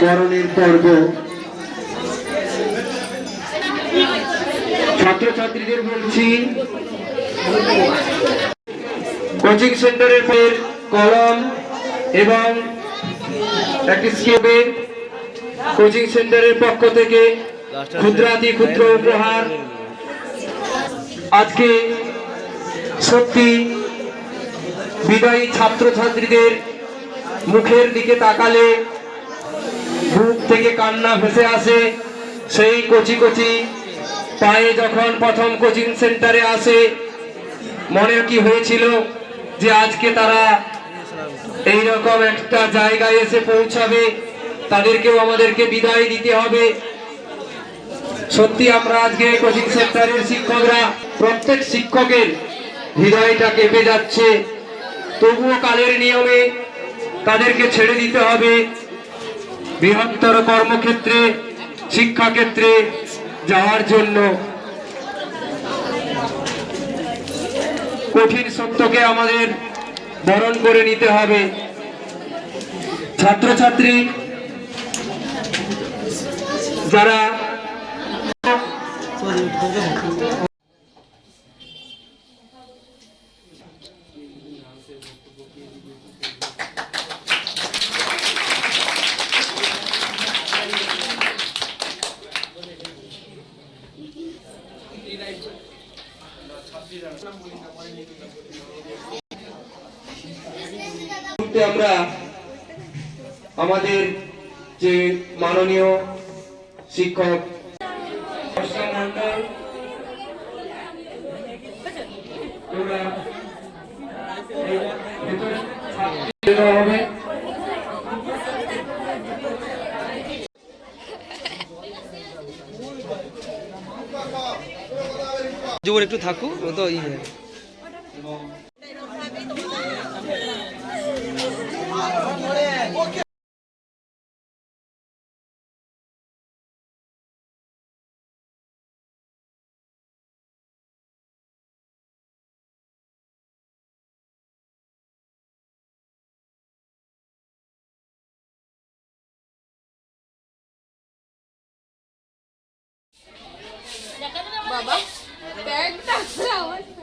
বরণের পর্ব। ছাত্রছাত্রীদের বলছি, কোচিং সেন্টারের কলম এবং একটি স্কেপে কোচিং সেন্টারের পক্ষ থেকে ক্ষুদ্রাতি ক্ষুদ্র উপহার। আজকে সত্যি বিদায়ী ছাত্রছাত্রীদের মুখের দিকে তাকালে বুক থেকে কান্না ভেসে আসে। সেই কচি কচি পায়ে যখন প্রথম কোচিং সেন্টারে আসে, মনে কি হয়েছিল যে আজকে তারা এই রকম একটা জায়গায় এসে পৌঁছাবে, তাদেরকেও আমাদেরকে বিদায় দিতে হবে। সত্যি আমরা আজকে কোচিং সেন্টারের শিক্ষকরা, প্রত্যেক শিক্ষকের হৃদয়টা কেঁপে যাচ্ছে তবুও কালের নিয়মে তাদেরকে ছেড়ে দিতে হবে। বৃহত্তর কর্মক্ষেত্রে, শিক্ষাক্ষেত্রে যাওয়ার জন্য। কঠিন সত্যকে আমাদের বরণ করে নিতে হবে। ছাত্রছাত্রী, যারা আমরা আমাদের যে মাননীয় শিক্ষক হবে জোর একটু থাকুক ও তো ইয়ে। বাবা। não da saúde.